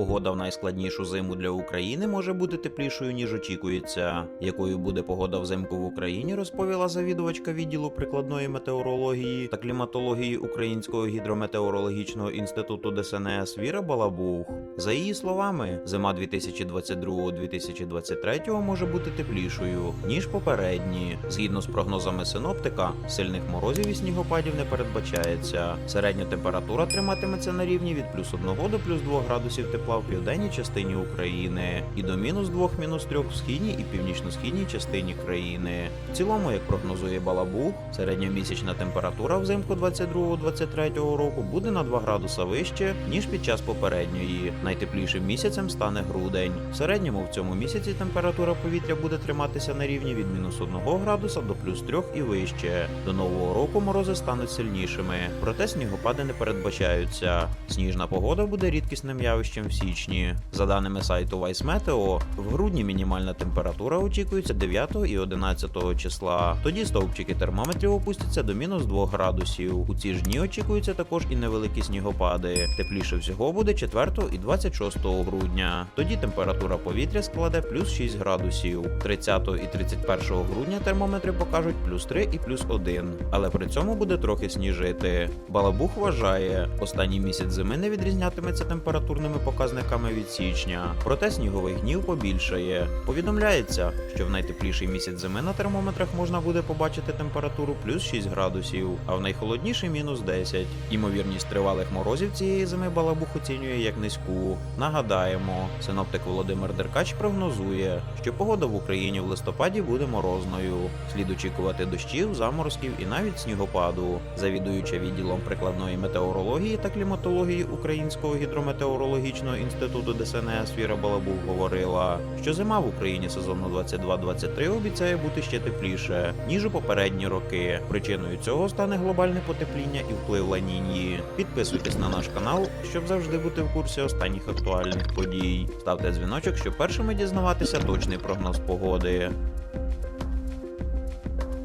Погода в найскладнішу зиму для України може бути теплішою, ніж очікується. Якою буде погода взимку в Україні, розповіла завідувачка відділу прикладної метеорології та кліматології Українського гідрометеорологічного інституту ДСНС Віра Балабух. За її словами, зима 2022-2023 може бути теплішою, ніж попередні. Згідно з прогнозами синоптика, сильних морозів і снігопадів не передбачається. Середня температура триматиметься на рівні від плюс 1 до плюс 2 градусів тепла в південній частині України і до мінус 2 мінус 3 в східній і північно-східній частині країни. В цілому, як прогнозує Балабух, середньомісячна температура взимку 22-23 року буде на 2 градуса вище, ніж під час попередньої. Найтеплішим місяцем стане грудень. В середньому в цьому місяці температура повітря буде триматися на рівні від мінус 1 градуса до плюс 3 і вище. До нового року морози стануть сильнішими, проте снігопади не передбачаються. Сніжна погода буде рідкісним явищем в січні. За даними сайту Vice Meteo, в грудні мінімальна температура очікується 9 і 11 числа. Тоді стовпчики термометрів опустяться до мінус 2 градусів. У ці ж дні очікуються також і невеликі снігопади. Тепліше всього буде 4 і 26 грудня. Тоді температура повітря складе плюс 6 градусів. 30 і 31 грудня термометри покажуть плюс 3 і плюс 1, але при цьому буде трохи сніжити. Балабух вважає, останній місяць зими не відрізнятиметься температурними показниками від січня, проте снігових днів побільшає. Повідомляється, що в найтепліший місяць зими на термометрах можна буде побачити температуру плюс 6 градусів, а в найхолодніший мінус 10. Імовірність тривалих морозів цієї зими Балабух оцінює як низьку. Нагадаємо, синоптик Володимир Деркач прогнозує, що погода в Україні в листопаді буде морозною. Слід очікувати дощів, заморозків і навіть снігопаду. Завідуюча відділом прикладної метеорології та кліматології Українського гідрометеорологічного інституту ДСНС Віра Балабух говорила, що зима в Україні сезону 22-23 обіцяє бути ще тепліше, ніж у попередні роки. Причиною цього стане глобальне потепління і вплив ланіньї. Підписуйтесь на наш канал, щоб завжди бути в курсі останніх актуальних подій. Ставте дзвіночок, щоб першими дізнаватися точний прогноз погоди.